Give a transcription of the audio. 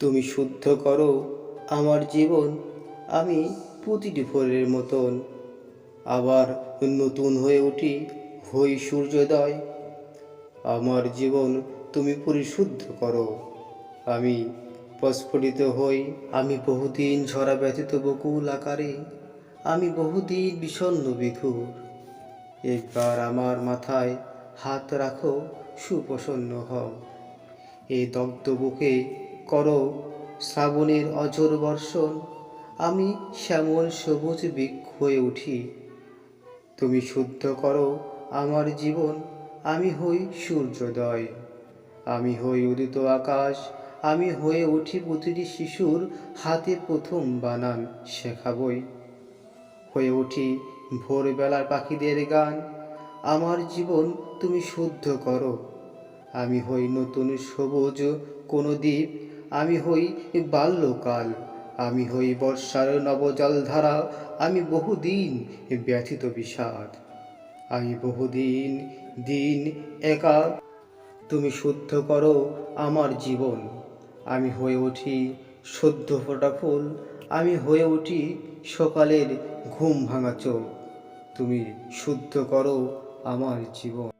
তুমি শুদ্ধ করো, আমার জীবন আমি প্রতিটি ফলের মতন। আবার নতুন হয়ে উঠি, হই সূর্যোদয়। আমার জীবন তুমি পরিশুদ্ধ করো। আমি প্রস্ফুটিত হই, আমি বহুদিন ঝরা ব্যথিত বকুল আকারে। আমি বহুদিন বিষণ্ণ বিঘুর। একবার আমার মাথায় হাত রাখো, সুপ্রসন্ন হও। এই দগ্ধ বুকে করো শ্রাবণের অজর বর্ষণ। আমি শ্যামল সবুজ বৃক্ষ হয়ে উঠি। তুমি শুদ্ধ করো আমার জীবন। আমি হই সূর্যোদয়। আমি হই উদিত আকাশ। আমি হয়ে উঠি প্রতিটি শিশুর হাতে প্রথম বানান শেখাবই হয়ে উঠি ভোরবেলার পাখিদের গান। আমার জীবন তুমি শুদ্ধ করো। আমি হই নতুন সবুজ কোনো দ্বীপ। আমি হই বাল্যকাল, আমি হই বর্ষার নবজলধারা, আমি বহুদিন ব্যথিত বিষাদ। আমি বহুদিন, দিন একা তুমি শুদ্ধ করো আমার জীবন। আমি হয়ে উঠি সদ্য ফোটা ফুল, আমি হয়ে উঠি সকালের ঘুম ভাঙা চোখ। তুমি শুদ্ধ করো আমার জীবন।